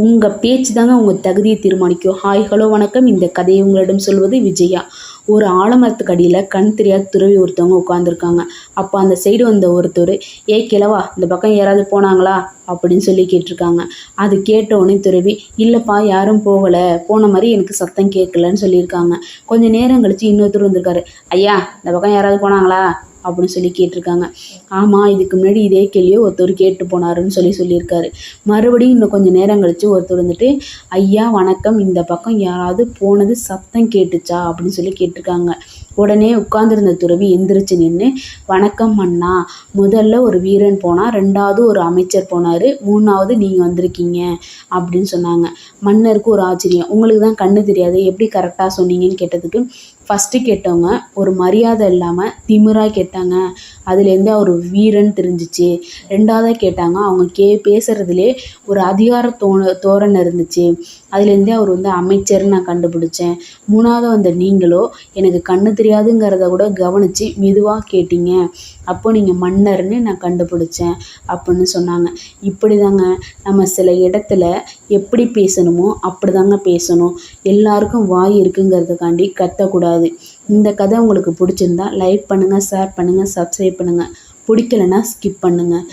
உங்கள் பேச்சு தாங்க உங்கள் தகுதியை தீர்மானிக்கும். ஹாய் ஹலோ வணக்கம். இந்த கதையை உங்களிடம் சொல்வது விஜயா. ஒரு ஆலமரத்துக்கு அடியில் கண் தெரியாத துறவி ஒருத்தவங்க உட்காந்துருக்காங்க அப்போ அந்த சைடு வந்த ஒருத்தர் ஏ கிழவா இந்த பக்கம் யாராவது போனாங்களா? அப்படின்னு சொல்லி கேட்டிருக்காங்க. அது கேட்டவுடனே துறவி இல்லைப்பா யாரும் போகலை. போன மாதிரி எனக்கு சத்தம் கேட்கலன்னு சொல்லியிருக்காங்க. கொஞ்சம் நேரம் கழித்து இன்னொருத்தர் வந்திருக்காரு. ஐயா இந்த பக்கம் யாராவது போனாங்களா? அப்படின்னு சொல்லி கேட்டிருக்காங்க. ஆமாம் இதுக்கு முன்னாடி இதே கேள்வியை ஒருத்தர் கேட்டு போனாருன்னு சொல்லி சொல்லியிருக்காரு. மறுபடியும் இன்னும் கொஞ்சம் நேரம் கழிச்சு ஒருத்தர் வந்துட்டு ஐயா வணக்கம். இந்த பக்கம் யாராவது போனது சத்தம் கேட்டுச்சா? அப்படின்னு சொல்லி கேட்டிருக்காங்க. உடனே உட்கார்ந்துருந்த துறவி எந்திரிச்சு நின்று வணக்கம் அண்ணா. முதல்ல ஒரு வீரன் போனால் ரெண்டாவது ஒரு அமைச்சர் போனார். மூணாவது நீங்கள் வந்திருக்கீங்க. அப்படின்னு சொன்னாங்க. மன்னருக்கு ஒரு ஆச்சரியம். உங்களுக்கு தான் கண்ணு தெரியாது எப்படி கரெக்டாக சொன்னீங்கன்னு கேட்டதுக்கு ஃபஸ்ட்டு கேட்டவங்க ஒரு மரியாதை இல்லாமல் திமிராக கேட்டாங்க. அதுலேருந்து அவர் வீரன் தெரிஞ்சிச்சு. ரெண்டாவதாக கேட்டாங்க அவங்க கே பேசுகிறதுலே ஒரு அதிகார தோண தோரணை இருந்துச்சு. அதுலேருந்தே அவர் வந்து அமைச்சர்னு நான் கண்டுபிடிச்சேன். மூணாவது வந்த நீங்களோ எனக்கு கண்ணு தெரியாதுங்கிறத கூட கவனித்து மெதுவாக கேட்டீங்க. அப்போ நீங்கள் மன்னர்னு நான் கண்டுபிடிச்சேன் அப்படின்னு சொன்னாங்க. இப்படி தாங்க நம்ம சில இடத்துல எப்படி பேசணுமோ அப்படி தாங்க பேசணும். எல்லாருக்கும் வாய் இருக்குங்கிறதுக்காண்டி கத்தக்கூடாது. இந்த கதை உங்களுக்கு பிடிச்சிருந்தா லைக் பண்ணுங்கள் ஷேர் பண்ணுங்கள் சப்ஸ்கிரைப் பண்ணுங்கள் பிடிக்கலனா ஸ்கிப் பண்ணுங்கள்